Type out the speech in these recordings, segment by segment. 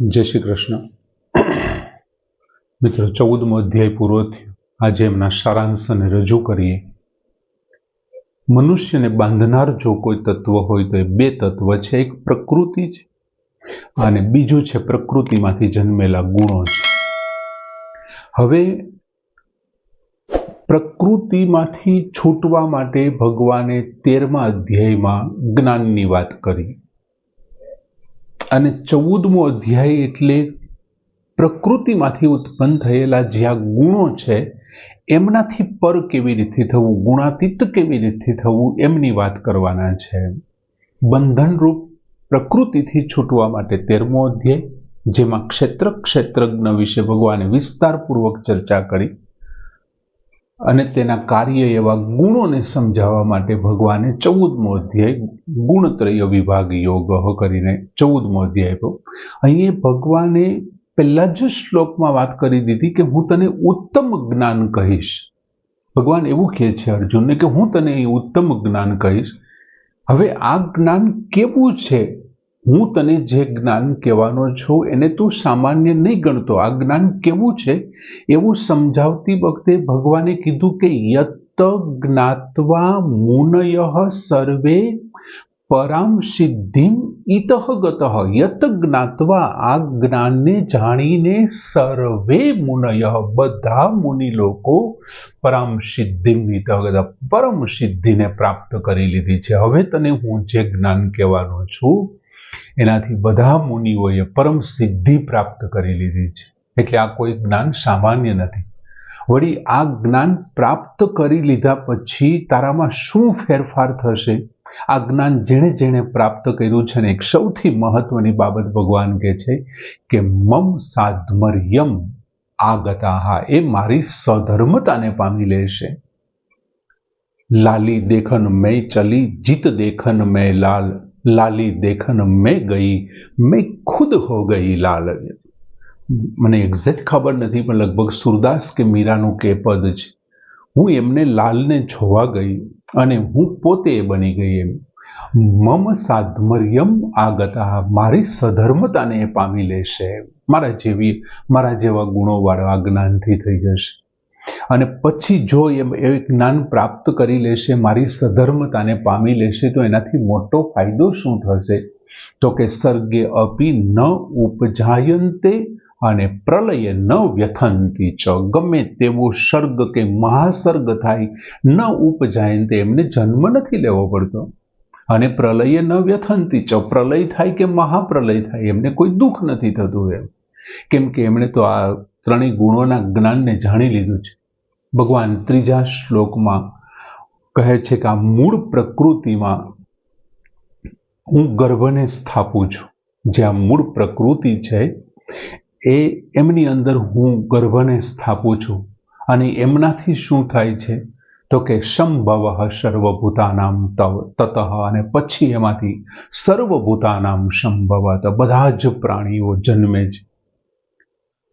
જય શ્રી કૃષ્ણ. મિત્રો, ચૌદમો અધ્યાય પૂરો થયો. આજે એમના સારાંશને રજૂ કરીએ. મનુષ્યને બાંધનાર જો કોઈ તત્વ હોય તો એ બે તત્વ છે. એક પ્રકૃતિ છે અને બીજું છે પ્રકૃતિમાંથી જન્મેલા ગુણો છે. હવે પ્રકૃતિમાંથી છૂટવા માટે ભગવાને તેરમા અધ્યાયમાં જ્ઞાનની વાત કરી. અને ચૌદમો અધ્યાય એટલે પ્રકૃતિમાંથી ઉત્પન્ન થયેલા જ્યાં ગુણો છે, એમનાથી પર કેવી રીતે થવું, ગુણાતીત કેવી રીતે થવું, એમની વાત કરવાના છે. બંધનરૂપ પ્રકૃતિથી છૂટવા માટે તેરમો અધ્યાય, જેમાં ક્ષેત્ર ક્ષેત્રજ્ઞ વિશે ભગવાને વિસ્તારપૂર્વક ચર્ચા કરી. અને તેના કાર્ય એવા ગુણોને સમજાવવા માટે ભગવાને ચૌદમો અધ્યાય ગુણત્રય વિભાગ યોગ કરીને ચૌદમો અધ્યાય આપ્યો. અહીં ભગવાને પહેલા જ શ્લોકમાં વાત કરી દીધી કે હું તને ઉત્તમ જ્ઞાન કહીશ. ભગવાન એવું કહે છે અર્જુનને કે હું તને અહીં ઉત્તમ જ્ઞાન કહીશ. હવે આ જ્ઞાન કેવું છે? હું તને જે જ્ઞાન કહેવાનો છું, એને તું સામાન્ય નહીં ગણતો. આ જ્ઞાન કેવું છે? એવું સમજાવતી વખતે ભગવાને કીધું કે યત જ્ઞાત્વા મુનય સર્વે પરામ સિદ્ધિમ ઇતઃ ગત. યત જ્ઞાત્વા, આ જ્ઞાનને જાણીને સર્વે મુનય, બધા મુનિ લોકો પરમ સિદ્ધિમ ઇતઃ પરમ સિદ્ધિને પ્રાપ્ત કરી લીધી છે. હવે તને હું જે જ્ઞાન કહેવાનો છું એનાથી બધા મુનિઓએ પરમ સિદ્ધિ પ્રાપ્ત કરી લીધી છે. એટલે આ કોઈ જ્ઞાન સામાન્ય નથી. વળી આ જ્ઞાન પ્રાપ્ત કરી લીધા પછી તારામાં શું ફેરફાર થશે? આ જ્ઞાન જેણે જેણે પ્રાપ્ત કર્યું છે ને એક સૌથી મહત્વની બાબત ભગવાન કહે છે કે મમ સાધમર્યમ આગતા હા એ મારી સધર્મતાને પામી લેશે લાલી દેખન મેં ચલી, જીત દેખન મેં લાલ. લાલી દેખન મેં ગઈ, મેં ખુદ હો ગઈ લાલ. મને એક્ઝેક્ટ ખબર નથી, પણ લગભગ સુરદાસ કે મીરાનું કે પદ છે હું એમને લાલને જોવા ગઈ અને હું પોતે બની ગઈ એમ. મમ સાધમર્યમ આગતા, મારી સધર્મતાને પામી લેશે મારા જેવી, મારા જેવા ગુણોવાળા જ્ઞાનથી થઈ જશે. અને પછી જો એ જ્ઞાન પ્રાપ્ત કરી લેશે, મારી સધર્મતાને પામી લેશે, તો એનાથી મોટો ફાયદો શું થશે? તો કે સર્ગે અપી ન ઉપજાયંતે અને પ્રલયે ન વ્યથંતી ચ. ગમે તેવો સર્ગ કે મહાસર્ગ થાય, ન ઉપજાયંતે એમને જન્મ નથી લેવો પડતો. અને પ્રલયે ન વ્યથંતી ચ. પ્રલય થાય કે મહાપ્રલય થાય, એમને કોઈ દુઃખ નથી થતું એમ. કેમ કે એમણે તો આ ત્રણેય ગુણોના જ્ઞાનને જાણી લીધું છે. ભગવાન ત્રીજા શ્લોકમાં કહે છે કે આ મૂળ પ્રકૃતિમાં હું ગર્ભને સ્થાપું છું. જે આ મૂળ પ્રકૃતિ છે, એ એમની અંદર હું ગર્ભને સ્થાપું છું. અને એમનાથી શું થાય છે? તો કે સંભવ સર્વભૂતાનામ તવ, તત અને પછી એમાંથી સર્વભૂતાનામ સંભવત. બધા જ પ્રાણીઓ જન્મે છે.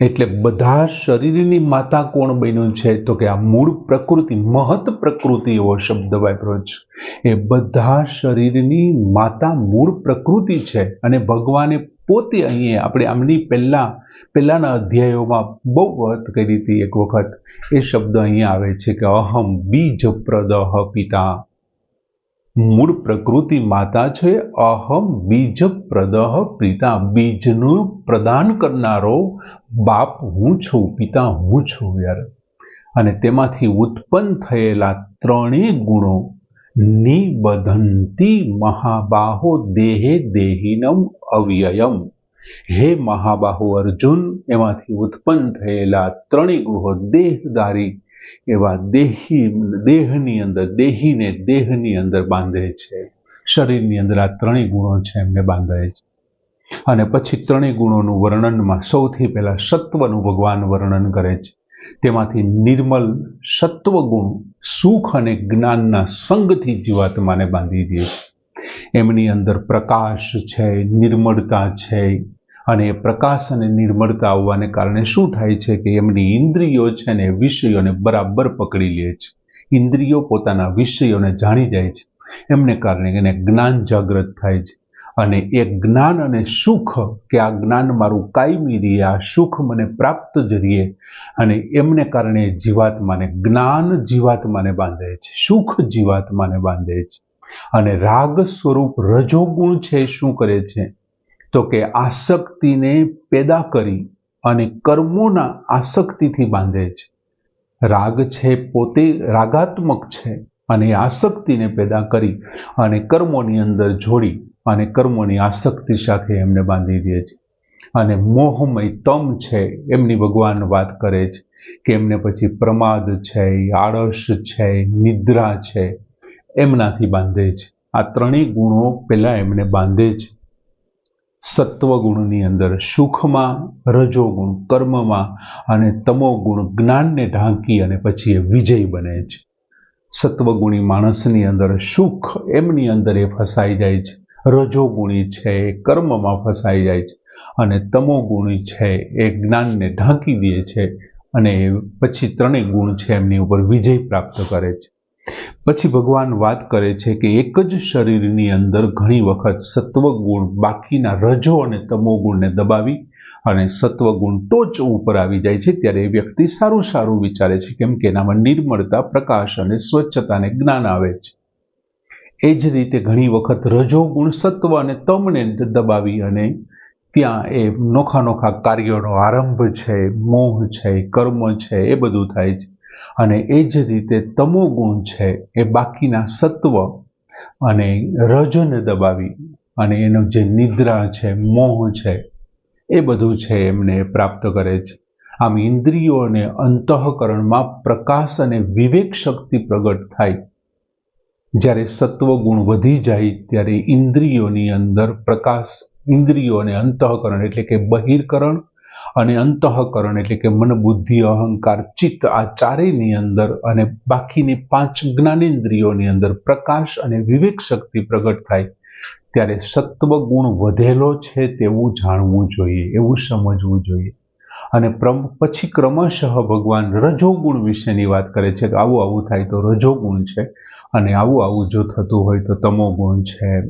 એટલે બધા શરીરની માતા કોણ બન્યું છે? તો કે આ મૂળ પ્રકૃતિ, મહત પ્રકૃતિ એવો શબ્દ વાપર્યો છે. એ બધા શરીરની માતા મૂળ પ્રકૃતિ છે અને ભગવાને પોતે અહીં આપણે આમની પહેલાં, પહેલાંના અધ્યાયોમાં બહુ વાત કરી હતી એક વખત. એ શબ્દ અહીંયા આવે છે કે અહમ બીજ પ્રદહ પિતા. મૂળ પ્રકૃતિ માતા છે, અહમ બીજ પ્રદહ પિતા બીજનું પ્રદાન કરનારો બાપ હું છું, પિતા હું છું યાર. અને તેમાંથી ઉત્પન્ન થયેલા ત્રણેય ગુણો નિબધંતી મહાબાહો દેહે દેહિનમ અવ્યયમ. હે મહાબાહુ અર્જુન, એમાંથી ઉત્પન્ન થયેલા ત્રણેય ગુણો દેહધારી એવા દેહી, દેહની અંદર, દેહીને દેહની અંદર બાંધે છે. શરીરની અંદર આ ત્રણેય ગુણો છે એમને બાંધે છે. અને પછી ત્રણેય ગુણોનું વર્ણનમાં સૌથી પહેલા સત્વનું ભગવાન વર્ણન કરે છે. તેમાંથી નિર્મલ સત્વગુણ સુખ અને જ્ઞાનના સંગથી જીવાત્માને બાંધી દે છે. એમની અંદર પ્રકાશ છે, નિર્મળતા છે અને એ પ્રકાશ અને નિર્મળતા આવવાને કારણે શું થાય છે કે એમની ઇન્દ્રિયો છે ને વિષયોને બરાબર પકડી લે છે. ઇન્દ્રિયો પોતાના વિષયોને જાણી જાય છે. એમને કારણે એને જ્ઞાન જાગૃત થાય છે. અને એ જ્ઞાન અને સુખ કે આ જ્ઞાન મારું કાયમી રહે આ સુખ મને પ્રાપ્ત જ રહે અને એમને કારણે જીવાત્માને જ્ઞાન જીવાત્માને બાંધે છે, સુખ જીવાત્માને બાંધે છે. અને રાગ સ્વરૂપ રજોગુણ છે શું કરે છે? તો કે આસક્તિને પેદા કરી અને કર્મોના આસક્તિથી બાંધે છે. રાગ છે પોતે રાગાત્મક છે અને આસક્તિને પેદા કરી અને કર્મોની અંદર જોડી અને કર્મોની આસક્તિ સાથે એમને બાંધી દે છે. અને મોહમય તમ છે એમની ભગવાન વાત કરે છે કે એમને પછી પ્રમાદ છે, આળસ છે, નિદ્રા છે, એમનાથી બાંધે છે. આ ત્રણેય ગુણો પહેલાં એમને બાંધે છે. સત્વગુણની અંદર સુખમાં, રજોગુણ, કર્મમાં અને તમોગુણ જ્ઞાનને ઢાંકી અને પછી એ વિજય બને છે. સત્વગુણી માણસની અંદર સુખ એમની અંદર એ ફસાઈ જાય છે. રજોગુણી છે એ કર્મમાં ફસાઈ જાય છે અને તમોગુણી છે એ જ્ઞાનને ઢાંકી દે છે અને પછી ત્રણેય ગુણ છે એમની ઉપર વિજય પ્રાપ્ત કરે છે. પછી ભગવાન વાત કરે છે કે એક જ શરીરની અંદર ઘણી વખત સત્વગુણ બાકીના રજો અને તમોગુણને દબાવી અને સત્વગુણ ટોચ ઉપર આવી જાય છે ત્યારે એ વ્યક્તિ સારું સારું વિચારે છે, કેમ કે એનામાં નિર્મળતા, પ્રકાશ અને સ્વચ્છતાને જ્ઞાન આવે છે. એ જ રીતે ઘણી વખત રજોગુણ સત્વ અને તમને દબાવી અને ત્યાં એ નોખા નોખા કાર્યોનો આરંભ છે, મોહ છે, કર્મ છે, એ બધું થાય છે. અને એ જ રીતે તમોગુણ છે, એ બાકીના સત્વ અને રજને દબાવી અને એનો જે નિદ્રા છે, મોહ છે, એ બધું છે એમને પ્રાપ્ત કરે છે. આમ ઇન્દ્રિયો અને અંતઃકરણમાં પ્રકાશ અને વિવેક શક્તિ પ્રગટ થાય. જ્યારે સત્વગુણ વધી જાય, ત્યારે ઇન્દ્રિયોની અંદર પ્રકાશ ઇન્દ્રિયો અને અંતઃકરણ એટલે કે બહિર્કરણ અને અંતઃકરણ એટલે કે મન, બુદ્ધિ, અહંકાર, ચિત્ત આ ચારેયની અંદર અને બાકીની પાંચ જ્ઞાનેન્દ્રિયોની અંદર પ્રકાશ અને વિવેક શક્તિ પ્રગટ થાય ત્યારે સત્વ ગુણ વધેલો છે તેવું જાણવું જોઈએ, એવું સમજવું જોઈએ. અને પછી ક્રમશઃ ભગવાન રજોગુણ વિશેની વાત કરે છે કે આવું આવું થાય તો રજોગુણ છે અને આવું આવું જો થતું હોય તો તમોગુણ છે.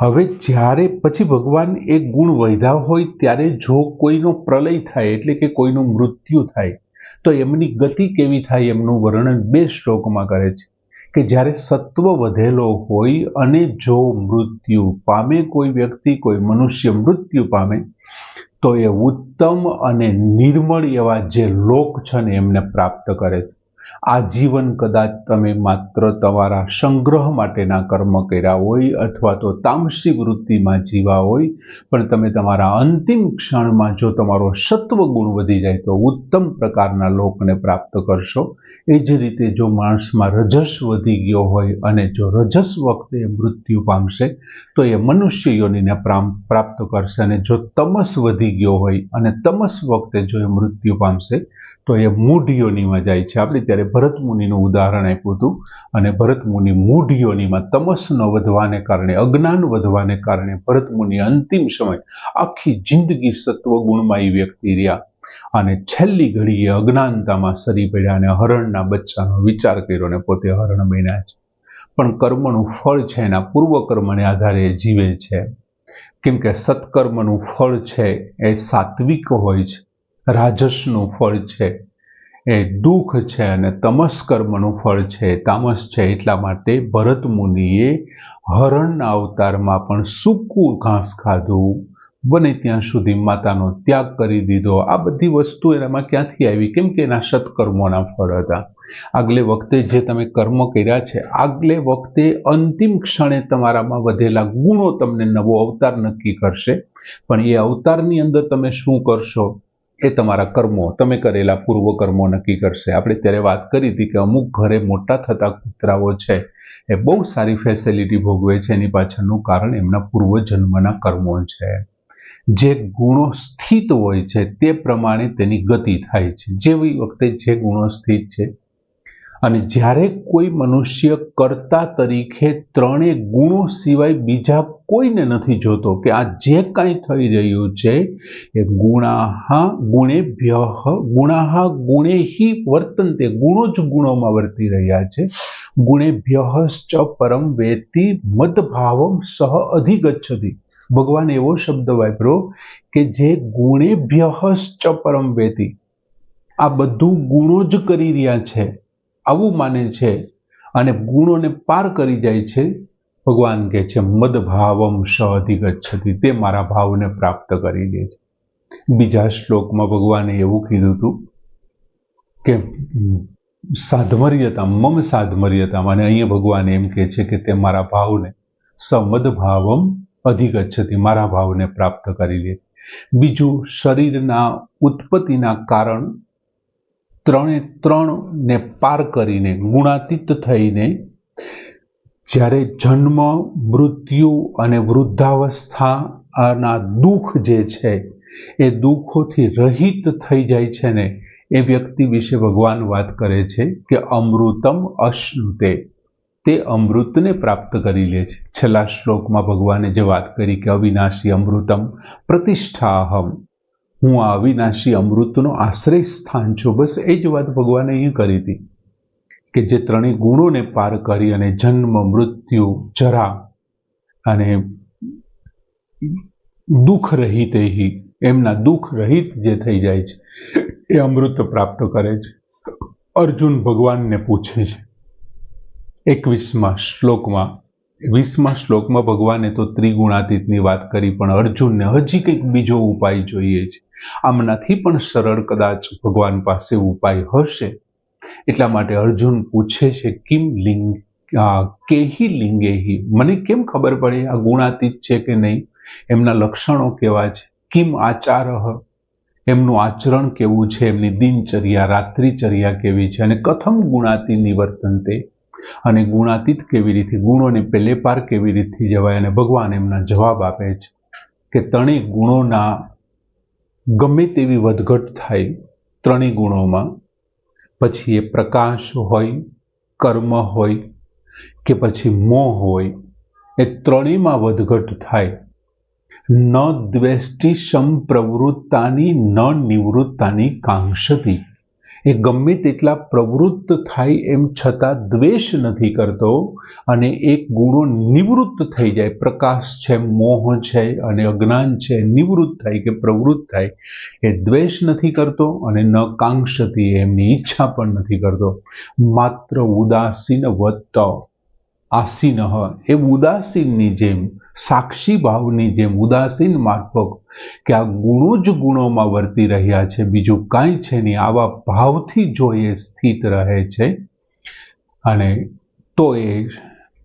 હવે જ્યારે પછી ભગવાન એ ગુણ વધ્યા હોય ત્યારે જો કોઈનો પ્રલય થાય, એટલે કે કોઈનું મૃત્યુ થાય, તો એમની ગતિ કેવી થાય એમનું વર્ણન બે શ્લોકમાં કરે છે કે જ્યારે સત્વ વધેલો હોય અને જો મૃત્યુ પામે, કોઈ વ્યક્તિ, કોઈ મનુષ્ય મૃત્યુ પામે, તો એ ઉત્તમ અને નિર્મળ એવા જે લોક છે ને એમને પ્રાપ્ત કરે છે. આ જીવન કદાચ તમે માત્ર તમારા સંગ્રહ માટેના કર્મ કર્યા હોય અથવા તો તામસી વૃત્તિમાં જીવા હોય, પણ તમે તમારા અંતિમ ક્ષણમાં જો તમારો સત્વ ગુણ વધી જાય તો ઉત્તમ પ્રકારના લોકને પ્રાપ્ત કરશો. એ જ રીતે જો માણસમાં રજસ વધી ગયો હોય અને જો રજસ વખતે મૃત્યુ પામશે, તો એ મનુષ્ય યોનિને પ્રાપ્ત કરશે અને જો તમસ વધી ગયો હોય અને તમસ વખતે જો એ મૃત્યુ પામશે, તો એ મૂઢ યોનિમાં જાય છે. આપણે ત્યારે ભરત મુનિનું ઉદાહરણ આપ્યું હતું અને ભરત મુનિ મૂઢ યોનિમાં તમસ ન વધવાને કારણે, અજ્ઞાન વધવાને કારણે ભરત મુનિ અંતિમ સમય આખી જિંદગી સત્વગુણમાં એ વ્યક્તિ રહ્યા. અને છેલ્લી ઘડીએ અજ્ઞાનતામાં સરી પડ્યા અને હરણના બચ્ચાનો વિચાર કર્યો અને પોતે હરણ બન્યા છે. પણ કર્મનું ફળ છે એના પૂર્વ કર્મને આધારે જીવે છે. કેમ કે સત્કર્મનું ફળ છે એ સાત્વિક હોય છે, રાજસનું ફળ છે એ દુઃખ છે અને તમસ કર્મનું ફળ છે, તામસ છે એટલા માટે ભરત મુનિએ હરણના અવતારમાં પણ સૂકું ઘાસ ખાધું. બને ત્યાં સુધી માતાનો ત્યાગ કરી દીધો. આ બધી વસ્તુ એનામાં ક્યાંથી આવી? કેમ કે એના સત્કર્મોના ફળ હતા. આગલે વખતે જે તમે કર્મ કર્યા છે, આગલે વખતે અંતિમ ક્ષણે તમારામાં વધેલા ગુણો તમને નવો અવતાર નક્કી કરશે. પણ એ અવતારની અંદર તમે શું કરશો? એ તમારા કર્મો, તમે કરેલા પૂર્વ કર્મો નક્કી કરશે. આપણે ત્યારે વાત કરી હતી કે અમુક ઘરે મોટા થતા કૂતરાઓ છે, એ બહુ સારી ફેસિલિટી ભોગવે છે, એની પાછળનું કારણ એમના પૂર્વજન્મના કર્મો છે. જે ગુણો સ્થિત હોય છે, તે પ્રમાણે તેની ગતિ થાય છે. જેવી વખતે જે ગુણો સ્થિત છે અને જ્યારે કોઈ મનુષ્ય કર્તા તરીકે ત્રણેય ગુણો સિવાય બીજા કોઈને નથી જોતો કે આ જે કાંઈ થઈ રહ્યું છે, એ ગુણાહા ગુણેભ્ય, ગુણાહા ગુણેહી વર્તનતે ગુણો જ ગુણોમાં વર્તી રહ્યા છે. ગુણેભ્ય ચ પરમ વેતી મદભાવમ સહ અધિગચ્છતિ. ભગવાન એવો શબ્દ વાપરો કે જે ગુણેભ્ય ચ પરમ વેતી આ બધું ગુણો જ કરી રહ્યા છે. આવું માને છે અને ગુણોને પાર કરી જાય છે, ભગવાન કહે છે, મદભાવમ સધિગચ્છતિ તે મારા ભાવને પ્રાપ્ત કરી દે છે. બીજા શ્લોકમાં ભગવાને એવું કીધું હતું કે સાધમર્યતા, મમ સાધમર્યતા અને અહીંયા ભગવાન એમ કહે છે કે, તે મારા ભાવને સમદભાવમ અધિગચ્છતિ, મારા ભાવને પ્રાપ્ત કરી લે બીજું, શરીરના ઉત્પત્તિના કારણ ત્રણે ત્રણને પાર કરીને, ગુણાતીત થઈને, જ્યારે જન્મ, મૃત્યુ અને વૃદ્ધાવસ્થાના દુઃખ જે છે, એ દુઃખોથી રહિત થઈ જાય છે ને, એ વ્યક્તિ વિશે ભગવાન વાત કરે છે કે અમૃતમ અશ્નુતે. તે અમૃતને પ્રાપ્ત કરી લે છે. છેલ્લા શ્લોકમાં ભગવાને જે વાત કરી કે અવિનાશી અમૃતમ પ્રતિષ્ઠાહમ. હું આ અવિનાશી અમૃતનો આશ્રય સ્થાન છું. બસ એ જ વાત ભગવાને અહીં કરી હતી કે જે ત્રણેય ગુણોને પાર કરી અને જન્મ, મૃત્યુ, જરા અને દુઃખ રહિત એમના દુઃખ રહિત જે થઈ જાય છે, એ અમૃત પ્રાપ્ત કરે છે. અર્જુન ભગવાનને પૂછે છે. એકવીસમાં શ્લોકમાં વીસમા શ્લોકમાં ભગવાને તો ત્રિગુણાતીતની વાત કરી, પણ અર્જુનને હજી કંઈક બીજો ઉપાય જોઈએ છે. આમનાથી પણ સરળ કદાચ ભગવાન પાસે ઉપાય હશે. એટલા માટે અર્જુન પૂછે છે, કિમ લિંગ કેહી લિંગેહી? મને કેમ ખબર પડે આ ગુણાતીત છે કે નહીં? એમના લક્ષણો કેવા છે? કિમ આચાર એમનું આચરણ કેવું છે? એમની દિનચર્યા, રાત્રિચર્યા કેવી છે? અને કથમ ગુણાતી નિવર્તન તે અને ગુણાતીત કેવી રીતે? ગુણોને પેલે પાર કેવી રીતથી જવાય? અને ભગવાન એમના જવાબ આપે છે કે ત્રણેય ગુણોના ગમે તેવી વધઘટ થાય ત્રણેય ગુણોમાં, પછી એ પ્રકાશ હોય, કર્મ હોય કે પછી મોહ હોય, એ ત્રણેયમાં વધઘટ થાય. ન દ્વેષ્ટિ સંપ્રવૃત્તાની, ન નિવૃત્તાની કાંક્ષતી. એ ગમે તેટલા પ્રવૃત્ત થાય એમ છતાં દ્વેષ નથી કરતો અને એક ગુણો નિવૃત્ત થઈ જાય. પ્રકાશ છે, મોહ છે અને અજ્ઞાન છે, નિવૃત્ત થાય કે પ્રવૃત્ત થાય એ દ્વેષ નથી કરતો અને ન કાંક્ષતી એમની ઈચ્છા પણ નથી કરતો. માત્ર ઉદાસીન વત્ત આસીન. એ ઉદાસીનની જેમ, સાક્ષી ભાવની જેમ, ઉદાસીન માર્ફક કે આ ગુણો જ ગુણોમાં વર્તી રહ્યા છે. બીજું કાંઈ છે નહીં. આવા ભાવથી જો એ સ્થિત રહે છે અને તો એ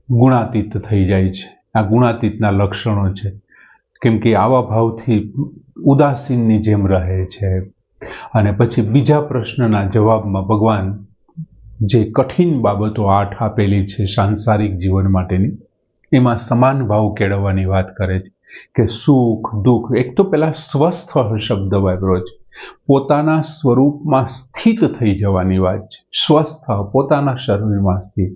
ગુણાતીત થઈ જાય છે. આ ગુણાતીતના લક્ષણો છે. કેમ કે આવા ભાવથી ઉદાસીનની જેમ રહે છે. અને પછી બીજા પ્રશ્નના જવાબમાં ભગવાન જે કઠિન બાબતો આઠ આપેલી છે સાંસારિક જીવન માટેની, એમાં સમાન ભાવ કેળવવાની વાત કરે છે કે સુખ, દુઃખ, એક તો પહેલાં સ્વસ્થ શબ્દ વાપરો છે. પોતાના સ્વરૂપમાં સ્થિત થઈ જવાની વાત છે. સ્વસ્થ, પોતાના શરીરમાં સ્થિત.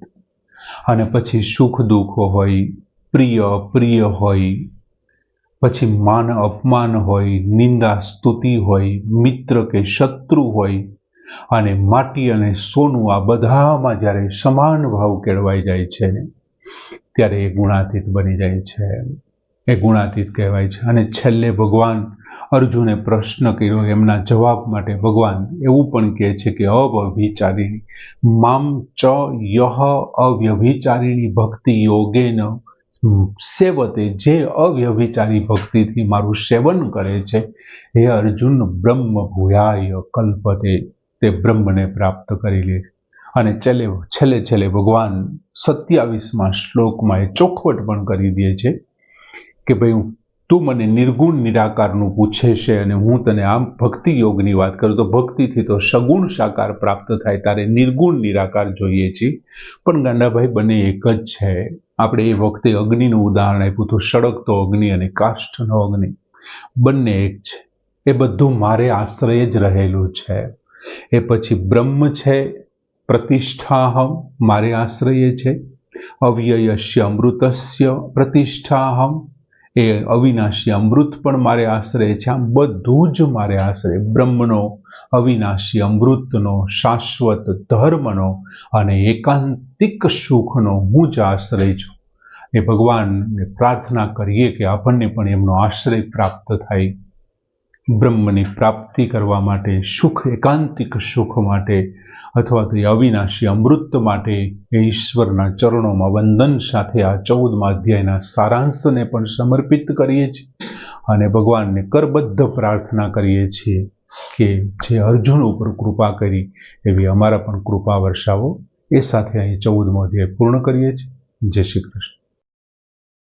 અને પછી સુખ, દુઃખ હોય, પ્રિય પ્રિય હોય, પછી માન, અપમાન હોય, નિંદા, સ્તુતિ હોય, મિત્ર કે શત્રુ હોય અને માટી અને સોનું આ બધામાં જ્યારે સમાન ભાવ કેળવાઈ જાય છે, ત્યારે એ ગુણાતીત બની જાય છે. એ ગુણાતીત કહેવાય છે. અને છેલ્લે ભગવાન અર્જુને પ્રશ્ન કર્યો, એમના જવાબ માટે ભગવાન એવું પણ કહે છે કે અવ્યભિચારીણી, મામ ચ યહ અવ્યભિચારીણી ભક્તિ યોગેન, સેવતે જે અવ્યભિચારી ભક્તિથી મારું સેવન કરે છે, હે અર્જુન બ્રહ્મ ભૂયાય કલ્પતે. તે બ્રહ્મને પ્રાપ્ત કરી લે છે. અને છેલ્લે છેલ્લે છેલ્લે ભગવાન સત્યાવીસમાં શ્લોકમાં એ ચોખવટ પણ કરી દે છે કે ભાઈ હું, તું મને નિર્ગુણ નિરાકારનું પૂછે છે અને હું તને આમ ભક્તિ યોગની વાત કરું, તો ભક્તિથી તો સગુણ સાકાર પ્રાપ્ત થાય, તારે નિર્ગુણ નિરાકાર જોઈએ છીએ પણ ગાંડાભાઈ, બંને એક જ છે. આપણે એ વખતે અગ્નિનું ઉદાહરણ આપ્યું તો સળગતો અગ્નિ અને કાષ્ઠનો અગ્નિ. બંને એક છે. એ બધું મારે આશ્રય જ રહેલું છે. એ પછી બ્રહ્મ છે, પ્રતિષ્ઠાહમ, મારે આશ્રય છે. અવ્યયસ્ય અમૃતસ્ય પ્રતિષ્ઠાહમ. એ અવિનાશી અમૃત પણ મારે આશ્રય છે. આમ બધું જ મારે આશ્રય. બ્રહ્મનો, અવિનાશી અમૃતનો, શાશ્વત ધર્મનો અને એકાંતિક સુખનો હું જ આશ્રય છું. એ ભગવાનને પ્રાર્થના કરીએ કે આપણને પણ એમનો આશ્રય પ્રાપ્ત થાય. બ્રહ્મની પ્રાપ્તિ કરવા માટે, સુખ, એકાંતિક સુખ માટે અથવા તો એ અવિનાશી અમૃત માટે એ ઈશ્વરના ચરણોમાં વંદન સાથે આ ચૌદમા અધ્યાયના સારાંશને પણ સમર્પિત કરીએ છીએ અને ભગવાનને કરબદ્ધ પ્રાર્થના કરીએ છીએ કે જે અર્જુન ઉપર કૃપા કરી, એવી અમારા પણ કૃપા વર્ષાવો. એ સાથે અહીં ચૌદમો અધ્યાય પૂર્ણ કરીએ છીએ. જય શ્રી કૃષ્ણ.